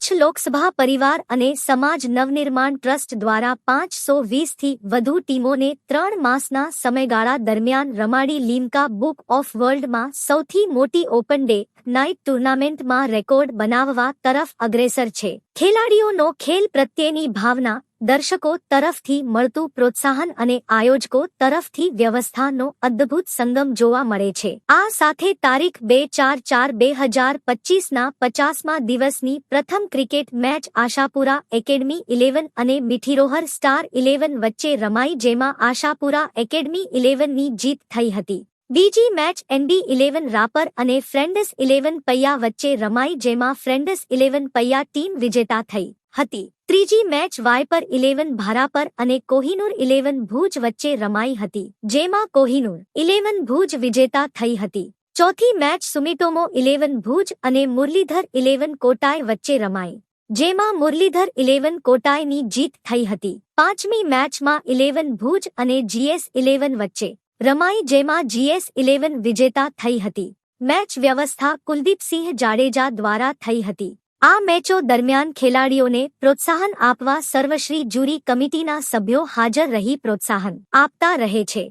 કચ્છ લોકસભા પરિવાર અને સમાજ નવનિર્માણ ટ્રસ્ટ દ્વારા પાંચસો વીસથી વધુ ટીમોને ત્રણ માસના સમયગાળા દરમિયાન રમાડી લીમકા બુક ઓફ વર્લ્ડમાં સૌથી મોટી ઓપન ડે નાઇટ ટુર્નામેન્ટમાં રેકોર્ડ બનાવવા તરફ અગ્રેસર છે. ખેલાડીઓનો ખેલ પ્રત્યેની ભાવના દર્શકો તરફથી મળતું પ્રોત્સાહન અને આયોજકો તરફથી વ્યવસ્થાનો અદ્ભુત સંગમ જોવા મળે છે. આ સાથે તારીખ બે ચાર ચાર બે હજાર પચીસના પચાસમા દિવસની પ્રથમ cricket match Ashapura academy eleven અને મિઠીરોહર સ્ટાર ઇલેવન વચ્ચે રમાઈ જેમાં આશાપુરા એકેડમી ઇલેવનની જીત થઈ હતી. બીજી મેચ એનડી ઇલેવન રાપર અને ફ્રેન્ડસ ઇલેવન પૈયા વચ્ચે રમાઈ જેમાં ફ્રેન્ડસ ઇલેવન પૈયા ટીમ વિજેતા થઈ. હતી. ત્રીજી મેચ વાયપર ઇલેવન ભારાપર અને કોહિનૂર ઇલેવન ભુજ વચ્ચે રમાઈ હતી, જેમાં કોહિનૂર ઇલેવન ભુજ વિજેતા થઈ હતી. ચોથી મેચ સુમિટોમો ઇલેવન ભુજ અને મુરલીધર ઇલેવન કોટાય વચ્ચે રમાઈ, જેમાં મુરલીધર ઇલેવન કોટાયની જીત થઈ હતી. પાંચમી મેચમાં ઇલેવન ભુજ અને જીએસ ઇલેવન વચ્ચે રમાઈ, જેમાં જીએસ ઇલેવન વિજેતા થઈ હતી. મેચ વ્યવસ્થા કુલદીપસિંહ જાડેજા દ્વારા થઈ હતી. આ મેચો દરમિયાન ખેલાડીઓને પ્રોત્સાહન આપવા સર્વશ્રી જ્યુરી કમિટીના સભ્યો હાજર રહી પ્રોત્સાહન આપતા રહે છે.